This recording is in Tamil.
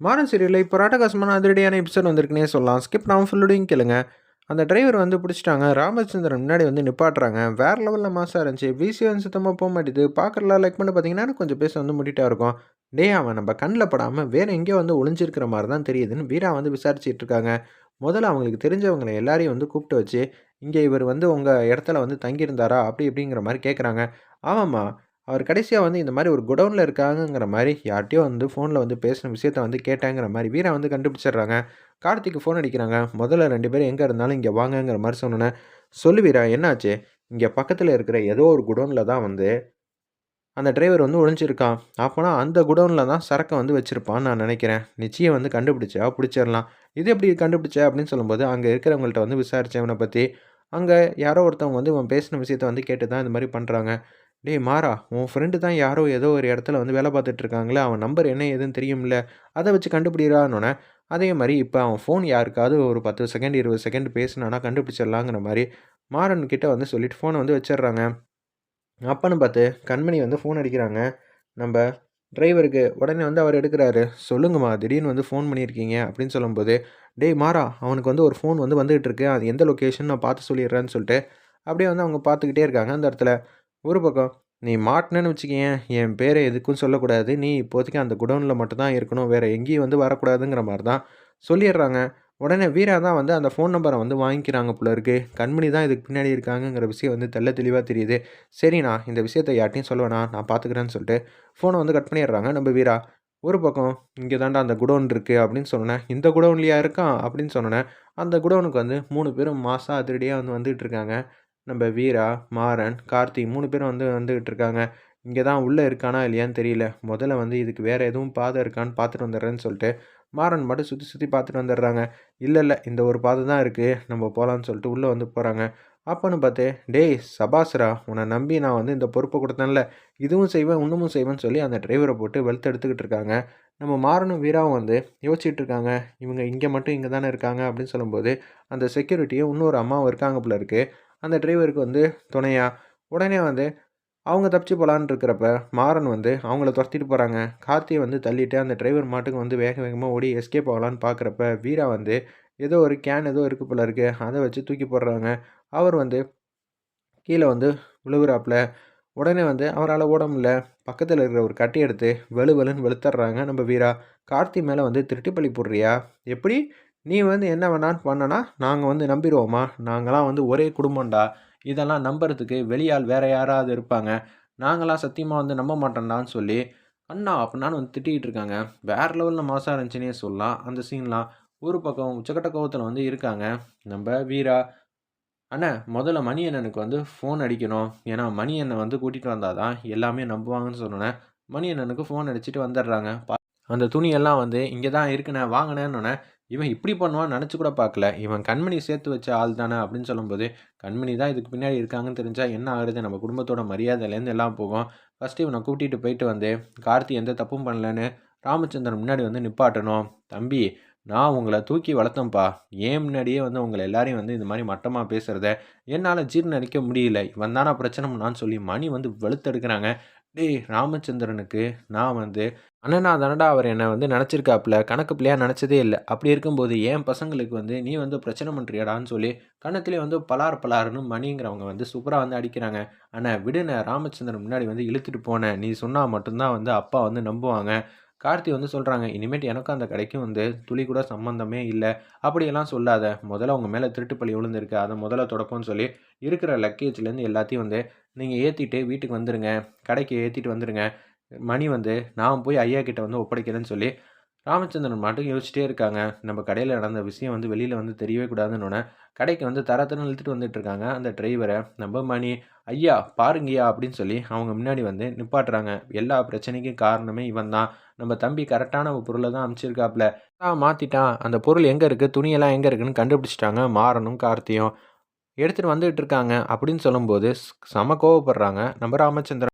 மாறன் சீரியலில் இப்போ ராட்டகாசமான அதிரடியான எபிசோட் வந்திருக்குனே சொல்லலாம். ஸ்கிப் நான் ஃபுல்லோடையும் கேளுங்க. அந்த டிரைவர் வந்து பிடிச்சிட்டாங்க. ராமச்சந்திரன் முன்னாடி வந்து நிப்பாட்டுறாங்க. வேறு லெவலில் மாசாக இருந்துச்சு. விசி வந்து சுத்தமாக போக மாட்டேது பார்க்குறலாம் லைக் பண்ணி பார்த்தீங்கன்னா கொஞ்சம் பேச வந்து முட்டிட்டா இருக்கும். டே அவன் நம்ம கண்ணில் படாமல் வேறு எங்கேயோ வந்து ஒளிஞ்சிருக்கிற மாதிரி தான் தெரியுதுன்னு வீரா வந்து விசாரிச்சுட்டு இருக்காங்க. முதல்ல அவங்களுக்கு தெரிஞ்சவங்களை எல்லாரையும் வந்து கூப்பிட்டு வச்சு இங்கே இவர் வந்து உங்கள் இடத்துல வந்து தங்கியிருந்தாரா? அப்படி இப்படிங்கிற மாதிரி கேட்குறாங்க ஆமாம்மா. அவர் கடைசியாக வந்து இந்த மாதிரி ஒரு குடவுனில் இருக்காங்கங்கிற மாதிரி யார்ட்டையோ வந்து ஃபோனில் வந்து பேசின விஷயத்த வந்து கேட்டாங்கிற மாதிரி வீரா வந்து கண்டுபிடிச்சிடுறாங்க. கார்த்திக்கு ஃபோன் அடிக்கிறாங்க. முதல்ல ரெண்டு பேரும் எங்கே இருந்தாலும் இங்கே வாங்கங்கிற மாதிரி சொன்னோன்னே சொல்லு வீரா என்னாச்சு? இங்கே பக்கத்தில் இருக்கிற ஏதோ ஒரு குடோனில் தான் வந்து அந்த டிரைவர் வந்து ஒழிஞ்சிருக்கான் அப்போனா அந்த குடோனில் தான் சரக்கை வந்து வச்சுருப்பான்னு நான் நினைக்கிறேன். நிச்சயம் வந்து கண்டுபிடிச்சா பிடிச்சிடலாம். இது எப்படி கண்டுபிடிச்ச? அப்படின்னு சொல்லும்போது அங்கே இருக்கிறவங்கள்ட்ட வந்து விசாரித்தேன் இவனை பற்றி அங்கே யாரோ ஒருத்தவங்க வந்து இவன் பேசின விஷயத்த வந்து கேட்டு தான் இந்த மாதிரி பண்ணுறாங்க டேய் மாறா உன் ஃப்ரெண்டு தான் யாரோ ஏதோ ஒரு இடத்துல வந்து வேலை பார்த்துட்டு இருக்காங்களே அவன் நம்பர் என்ன ஏதுன்னு தெரியும்ல அதை வச்சு கண்டுபிடிறான்னொன்னே அதே மாதிரி இப்போ அவன் ஃபோன் யாருக்காவது ஒரு பத்து செகண்ட் இருபது செகண்ட் பேசினானா கண்டுபிடிச்சிடலாங்கிற மாதிரி மாறன் கிட்டே வந்து சொல்லிட்டு ஃபோனை வந்து வச்சிடுறாங்க. அப்பன்னு பார்த்து கண்மணி வந்து ஃபோன் அடிக்கிறாங்க. நம்ம டிரைவருக்கு உடனே வந்து அவர் எடுக்கிறாரு சொல்லுங்கம்மா திடீர்னு வந்து ஃபோன் பண்ணியிருக்கீங்க அப்படின்னு சொல்லும்போது டேய் மாறா அவனுக்கு வந்து ஒரு ஃபோன் வந்து வந்துகிட்டு இருக்கு அது எந்த லொக்கேஷன் நான் பார்த்து சொல்லிடுறேன்னு சொல்லிட்டு அப்படியே வந்து அவங்க பார்த்துக்கிட்டே இருக்காங்க அந்த இடத்துல. ஒரு பக்கம் நீ மாட்டினேன்னு வச்சுக்கேன் என் பேரை எதுக்கும் சொல்லக்கூடாது. நீ இப்போதைக்கு அந்த குடோனில் மட்டும்தான் இருக்கணும். வேறு எங்கேயும் வந்து வரக்கூடாதுங்கிற மாதிரி தான் சொல்லிடுறாங்க. உடனே வீரா தான் வந்து அந்த ஃபோன் நம்பரை வந்து வாங்கிக்கிறாங்க போல இருக்கு. கண்மணி தான் இதுக்கு பின்னாடி இருக்காங்கங்கிற விஷயம் வந்து தெல்ல தெளிவாக தெரியுது. சரிண்ணா இந்த விஷயத்தை யார்ட்டையும் சொல்லுவேண்ணா நான் பார்த்துக்கிறேன்னு சொல்லிட்டு ஃபோனை வந்து கட் பண்ணிடுறாங்க நம்ம வீரா. ஒரு பக்கம் இங்கே தாண்டா அந்த குடோன் இருக்குது அப்படின்னு சொன்னேன் இந்த குடோன்லையா இருக்கான்? அப்படின்னு சொன்னேன் அந்த குடோனுக்கு வந்து மூணு பேரும் மாதம் அதிரடியாக வந்து வந்துகிட்டு இருக்காங்க. நம்ம வீரா மாறன் கார்த்தி மூணு பேரும் வந்து வந்துக்கிட்டு இருக்காங்க. இங்கே தான் உள்ளே இருக்கானா இல்லையான்னு தெரியல. முதல்ல வந்து இதுக்கு வேறு எதுவும் பாதை இருக்கான்னு பார்த்துட்டு வந்துடுறேன்னு சொல்லிட்டு மாறன் மட்டும் சுற்றி சுற்றி பார்த்துட்டு வந்துடுறாங்க. இல்லை இல்லை இந்த ஒரு பாதை தான் இருக்குது நம்ம போகலான்னு சொல்லிட்டு உள்ளே வந்து போகிறாங்க. அப்போன்னு பார்த்து டேய் சபாஸ்ரா உன்னை நம்பி நான் வந்து இந்த பொறுப்பை கொடுத்தேன்ல. இதுவும் செய்வேன் இன்னமும் செய்வேன்னு சொல்லி அந்த டிரைவரை போட்டு வெளுத்து எடுத்துக்கிட்டு இருக்காங்க. நம்ம மாறனும் வீராவும் வந்து யோசிச்சுட்டு இருக்காங்க. இவங்க இங்கே மட்டும் இங்கே தானே இருக்காங்க. அப்படின்னு சொல்லும்போது அந்த செக்யூரிட்டியும் இன்னொரு அம்மாவும் இருக்காங்க போல இருக்குது அந்த டிரைவருக்கு வந்து துணையாக உடனே வந்து அவங்க தப்பிச்சு போகலான்னு இருக்கிறப்ப மாறன் வந்து அவங்கள துரத்திட்டு போகிறாங்க கார்த்தியை வந்து தள்ளிட்டு அந்த டிரைவர் மாட்டுக்கு வந்து வேக வேகமாக ஓடி எஸ்கேப் ஆகலான்னு பார்க்குறப்ப வீரா வந்து ஏதோ ஒரு கேன் ஏதோ இருக்குது போல இருக்குது அதை வச்சு தூக்கி போடுறாங்க. அவர் வந்து கீழே வந்து விழுகுறாப்புல. உடனே வந்து அவரால் ஓட முடியல. பக்கத்தில் இருக்கிற ஒரு கட்டி எடுத்து வெளு வெளுன்னு வெளுத்துட்றாங்க நம்ம வீரா. கார்த்தி மேலே வந்து திருட்டுப்பள்ளி போடுறியா? எப்படி? நீ வந்து என்ன வேணான்னு பண்ணனா நாங்கள் வந்து நம்பிடுவோமா நாங்களாம் வந்து ஒரே குடும்பம்டா. இதெல்லாம் நம்புறதுக்கு வெளியால் வேறு யாராவது இருப்பாங்க. நாங்களாம் சத்தியமாக வந்து நம்ப மாட்டோம்டான்னு சொல்லி அண்ணா அப்படின்னான்னு வந்து திட்டிகிட்டு இருக்காங்க. வேறு லெவலில் மாசாக இருந்துச்சுன்னே சொல்லலாம். அந்த சீன்லாம் ஒரு பக்கம் உச்சக்கட்ட கோவத்தில் வந்து இருக்காங்க. நம்ம வீரா அண்ணா முதல்ல மணி அண்ணனுக்கு வந்து ஃபோன் அடிக்கணும். ஏன்னா மணி அண்ணன் வந்து கூட்டிகிட்டு வந்தால் தான் எல்லாமே நம்புவாங்கன்னு சொன்னோன்னே மணி அண்ணனுக்கு ஃபோன் அடிச்சுட்டு வந்துடுறாங்க. அந்த துணியெல்லாம் வந்து இங்கே தான் இருக்குண்ணே வாங்கினேன்னு இவன் இப்படி பண்ணுவான்னு நினச்சி கூட பார்க்கல. இவன் கண்மணி சேர்த்து வச்ச ஆள் தானே அப்படின்னு சொல்லும்போது கண்மணி தான் இதுக்கு பின்னாடி இருக்காங்கன்னு தெரிஞ்சால் என்ன ஆகுறது? நம்ம குடும்பத்தோட மரியாதையிலேருந்து எல்லாம் போகும். ஃபஸ்ட்டு இவனை கூட்டிகிட்டு போயிட்டு வந்து கார்த்தி எந்த தப்பும் பண்ணலன்னு ராமச்சந்திரன் முன்னாடி வந்து நிப்பாட்டணும். தம்பி நான் உங்களை தூக்கி வளர்த்தேன்ப்பா. ஏன் முன்னாடியே வந்து உங்களை எல்லாரையும் வந்து இந்த மாதிரி மட்டமாக பேசுகிறத என்னால் ஜீர்ணிக்க முடியல. இவன் தானே பிரச்சனை சொல்லி மணி வந்து வெளுத்தெடுக்கிறாங்க. டேய் ராமச்சந்திரனுக்கு நான் வந்து அண்ணனா தானடா அவர் என்னை வந்து நினச்சிருக்காப்புல கணக்கு பிள்ளையாக நினச்சதே இல்லை. அப்படி இருக்கும்போது என் பசங்களுக்கு வந்து நீ வந்து பிரச்சனை பண்ணுறியாடான்னு சொல்லி கணத்திலே வந்து பலார் பலார்னு மணிங்கிறவங்க வந்து சூப்பராக வந்து அடிக்கிறாங்க. ஆனால் விடுன ராமச்சந்திரன் முன்னாடி வந்து இழுத்துட்டு போனேன். நீ சொன்னால் மட்டும்தான் வந்து அப்பா வந்து நம்புவாங்க. கார்த்தி வந்து சொல்கிறாங்க இனிமேட் எனக்கும் அந்த கடைக்கும் வந்து துளி கூட சம்மந்தமே இல்லை. அப்படியெல்லாம் சொல்லாத. முதல்ல உங்கள் மேலே திருட்டுப்பள்ளி விழுந்திருக்கு. அதை முதல்ல தொடப்போன்னு சொல்லி இருக்கிற லக்கேஜ்லேருந்து எல்லாத்தையும் வந்து நீங்கள் ஏற்றிட்டு வீட்டுக்கு வந்துடுங்க கடைக்கு ஏற்றிட்டு வந்துடுங்க மணி வந்து நான் போய் ஐயா கிட்ட வந்து ஒப்படைக்கிறேன்னு சொல்லி ராமச்சந்திரன் மட்டும் யோசிச்சிட்டே இருக்காங்க. நம்ம கடையில் நடந்த விஷயம் வந்து வெளியில் வந்து தெரியவே கூடாதுன்னு கடைக்கு வந்து தரத்தரம் இழுத்துட்டு வந்துட்டு இருக்காங்க. அந்த டிரைவரை நம்ம மணி ஐயா பாருங்கய்யா அப்படின்னு சொல்லி அவங்க முன்னாடி வந்து நிப்பாட்டுறாங்க. எல்லா பிரச்சனைக்கும் காரணமே இவன் தான். நம்ம தம்பி கரெக்டான ஒரு பொருளை தான் அனுப்பிச்சிருக்காப்புல ஆ மாற்றிட்டான் அந்த பொருள் எங்கே இருக்குது துணியெல்லாம் எங்கே இருக்குன்னு கண்டுபிடிச்சிட்டாங்க மாறனும் கார்த்தியும். எடுத்துகிட்டு வந்துகிட்டு இருக்காங்க அப்படின்னு சொல்லும்போது செம கோவப்படுறாங்க. நம்ம ராமச்சந்திரன்